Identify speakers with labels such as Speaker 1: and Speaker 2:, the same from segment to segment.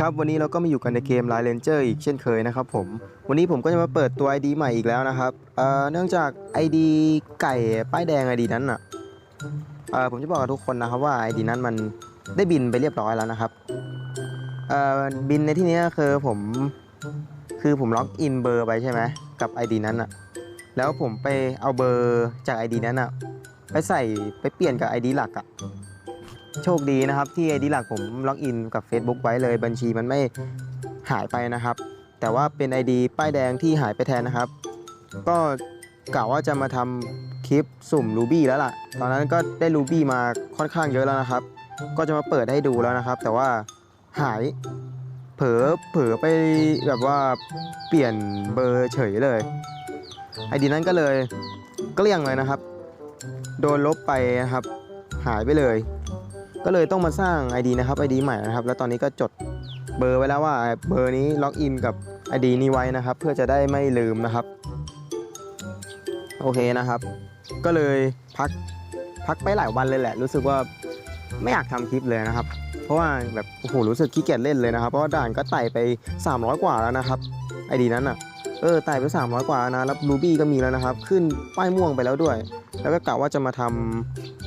Speaker 1: ครับวันนี้เราก็มาอยู่กันในเกม Line Ranger อีกเช่นเคยนะครับผม วันนี้ผมก็จะมาเปิดตัว ID ใหม่อีกแล้วนะครับเอ่อเนื่องจาก ID ไก่ป้ายแดง ID นั้นอะเอ่อผมจะบอกกับทุกคนนะครับว่า ID นั้นมันได้บินไปเรียบร้อยแล้วนะครับเอ่อบินในที่นี้คือผมคือผมล็อกอินเบอร์ไปใช่ไหมกับ ID นั้นอะแล้วผมไปเอาเบอร์จาก ID นั้นอะไปใส่ไปเปลี่ยนกับ ID หลักอะ โชคดีนะครับ ที่ไอดีหลักผมล็อกอินกับ Facebook ไว้เลยบัญชีมันไม่หายไปนะครับ แต่ว่าเป็น ID ป้ายแดงที่หายไปแทนนะครับ ก็กะว่าจะมาทำคลิปสุ่ม Ruby แล้วล่ะ ตอนนั้นก็ได้ Ruby มาค่อนข้างเยอะแล้วนะครับ ก็จะมาเปิดให้ดูแล้วนะครับ แต่ว่าหายเผลอเผลอไปแบบว่าเปลี่ยนเบอร์เฉยเลย ID นั้นก็เลยเกลี้ยงเลยนะครับ โดนลบไปนะครับ หายไปเลย ก็เลยต้องมาสร้าง ID นะครับ ID ใหม่นะครับ แล้วตอนนี้ก็จดเบอร์ไว้แล้วว่าเบอร์นี้ล็อกอินกับ ID นี้ไว้นะครับ เพื่อจะได้ไม่ลืมนะครับ โอเคนะครับ ก็เลยพักพักไปหลายวันเลยแหละ รู้สึกว่าไม่อยากทำคลิปเลยนะครับ เพราะว่าแบบโอ้โหรู้สึกขี้เกียจเล่นเลยนะครับ เพราะว่าด่านก็ไต่ไป 300 กว่าแล้วนะครับ ID นั้นอะเออไต่ไป 300 กว่านะแล้วรูบี้ก็มีแล้วนะครับ ขึ้นป้ายม่วงไปแล้วด้วย แล้วก็กะว่าจะมาทำ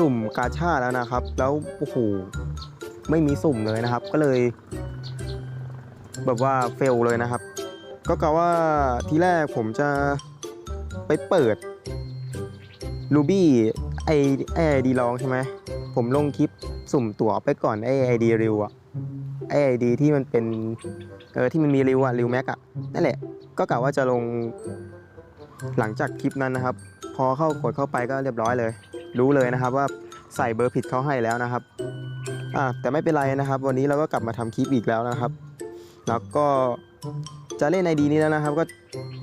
Speaker 1: สุ่มกาชาแล้วนะครับ แล้วโอ้โหไม่มีสุ่มเลยนะครับ ก็เลย แบบว่าเฟลเลยนะครับ ก็กะว่าทีแรกผมจะไปเปิด Ruby ไอไอไอดีลองใช่ไหมผมลงคลิปสุ่มตั๋วไปก่อนไอไอดีริวอะไอไอดีที่มันเป็นเออที่มันมีริวอะริวแม็กอะนั่นแหละ ก็กะว่าจะลงหลังจากคลิปนั้นนะครับ พอเข้ากดเข้าไปก็เรียบร้อยเลย รู้เลยนะครับว่าใส่เบอร์ผิดเขาให้แล้วนะครับอ่าแต่ไม่เป็นไรนะครับ วันนี้เราก็กลับมาทำคลิปอีกแล้วนะครับ แล้วก็จะเล่นไอดีนี้แล้วนะครับ ก็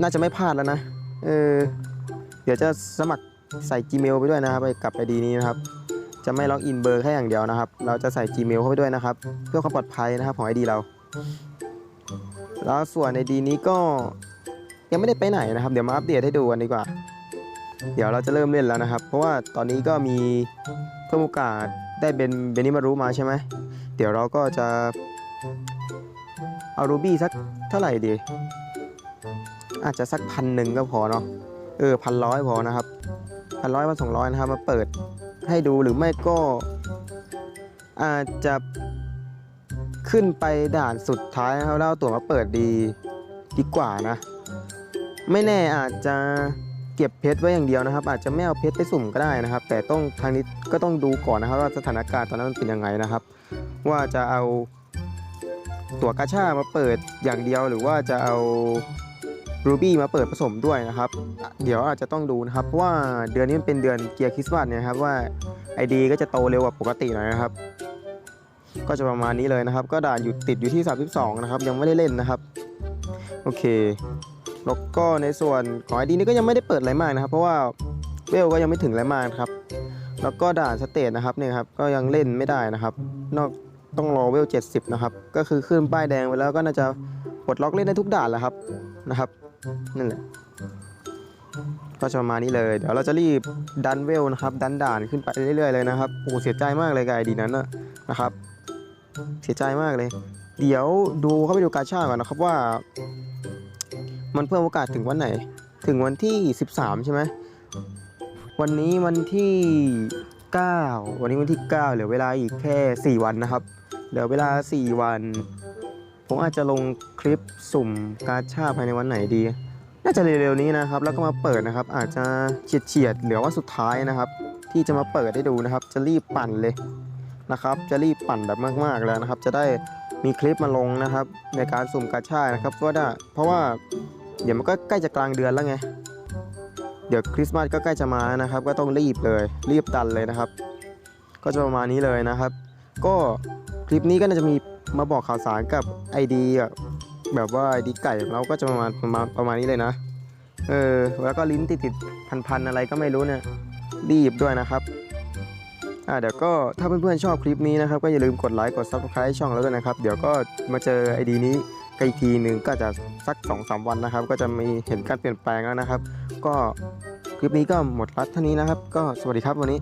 Speaker 1: น่าจะไม่พลาดแล้วนะเออเดี๋ยวจะสมัครใส่ Gmail ไปด้วยนะครับไปกับไอดีนี้นะครับจะไม่ล็อกอินเบอร์แค่อย่างเดียวนะครับ เราจะใส่ Gmail เข้าไปด้วยนะครับ เพื่อความปลอดภัยนะครับของไอดีเรา แล้วส่วนไอดีนี้ก็ยังไม่ได้ไปไหนนะครับ เดี๋ยวมาอัปเดตให้ดูกันดีกว่า เดี๋ยวเราจะเริ่มเล่นแล้วนะครับ เพราะว่าตอนนี้ก็มีเพิ่มโอกาสได้เป็นเบนิมารุมาใช่ไหมเดี๋ยวเราก็จะเอารูบี้สักเท่าไหร่ดี อาจจะสักพันหนึ่งก็พอเนาะเออพันร้อยพอนะครับพันร้อยพันสองร้อยนะครับมาเปิดให้ดูหรือไม่ก็ อาจจะขึ้นไปด่านสุดท้ายนะครับแล้วเอาตั๋วมาเปิดดีดีกว่านะ ไม่แน่อาจจะ เก็บเพชรไว้อย่างเดียวนะครับ อาจจะไม่เอาเพชรไปสุ่มก็ได้นะครับ แต่ต้องทางนี้ก็ต้องดูก่อนนะครับ ว่าสถานการณ์ตอนนั้นมันเป็นยังไงนะครับ ว่าจะเอาตัวกาชามาเปิดอย่างเดียว หรือว่าจะเอารูบี้มาเปิดผสมด้วยนะครับ เดี๋ยวอาจจะต้องดูนะครับเพราะว่าเดือนนี้มันเป็นเดือนเกียร์คริสต์มาสเนี่ยครับว่า ID ก็จะโตเร็วกว่าปกติหน่อยนะครับ ก็จะประมาณนี้เลยนะครับ ก็ด่านอยู่ติดอยู่ที่ 32 นะครับ ยังไม่ได้เล่นนะครับ โอเค แล้วก็ในส่วนของไอดีนี้ก็ยังไม่ได้เปิดอะไรมากนะครับ เพราะว่าเวลก็ยังไม่ถึงอะไรมากครับ แล้วก็ด่านสเตทนะครับเนี่ยครับก็ยังเล่นไม่ได้นะครับ นอกต้องรอเวล 70 นะครับ ก็คือขึ้นป้ายแดงไปแล้วก็น่าจะปลดล็อกเล่นได้ทุกด่านแหละครับนะครับนั่นแหละก็จะประมาณนี้เลย เดี๋ยวเราจะรีบดันเวลนะครับ ดันด่านขึ้นไปเรื่อยๆเลยนะครับโอ้เสียใจมากเลยกับไอดีนั้นนะนะครับ เสียใจมากเลย เดี๋ยวดูเข้าไปดูกาชาก่อนนะครับว่า มันเพิ่มโอกาสถึงวันไหน ถึงวันที่ 13 ใช่ไหม วันนี้วันที่ 9 วันนี้วันที่ 9 เหลือเวลาอีกแค่ 4 วันนะครับ เหลือเวลา 4 วัน ผมอาจจะลงคลิปสุ่มกาชาภายในวันไหนดี น่าจะเร็วๆนี้นะครับ แล้วก็มาเปิดนะครับ อาจจะเฉียดเฉียดๆ เหลือว่าสุดท้ายนะครับ ที่จะมาเปิดให้ดูนะครับ จะรีบปั่นเลยนะครับ จะรีบปั่นแบบมากๆแล้วนะครับ จะได้มีคลิปมาลงนะครับ ในการสุ่มกาชานะครับเพราะว่าเพราะว่า เดี๋ยวมันก็ใกล้จะกลางเดือนแล้วไง เดี๋ยวคริสต์มาสก็ใกล้จะมานะครับ ก็ต้องรีบเลย รีบดันเลยนะครับ ก็จะประมาณนี้เลยนะครับ ก็คลิปนี้ก็น่าจะมีมาบอกข่าวสารกับ ID อะแบบว่า ID ไก่ของเราก็จะประมาณประมาณประมาณนี้เลยนะ เออ แล้วก็ลิ้นติดติดพันพันๆอะไรก็ไม่รู้เนี่ย รีบด้วยนะครับอ่าเดี๋ยวก็ถ้าเพื่อนๆชอบคลิปนี้นะครับ ก็อย่าลืมกดไลค์กด Subscribe ช่องแล้วด้วยนะครับ เดี๋ยวก็มาเจอ ID นี้ ก็อีกทีหนึ่งก็จะสัก2อสวันนะครับ ก็จะมีเห็นการเปลี่ยนแปลงแล้วนะครับ ก็คลิปนี้ก็หมดรัดเท่านี้นะครับ ก็สวัสดีครับวันนี้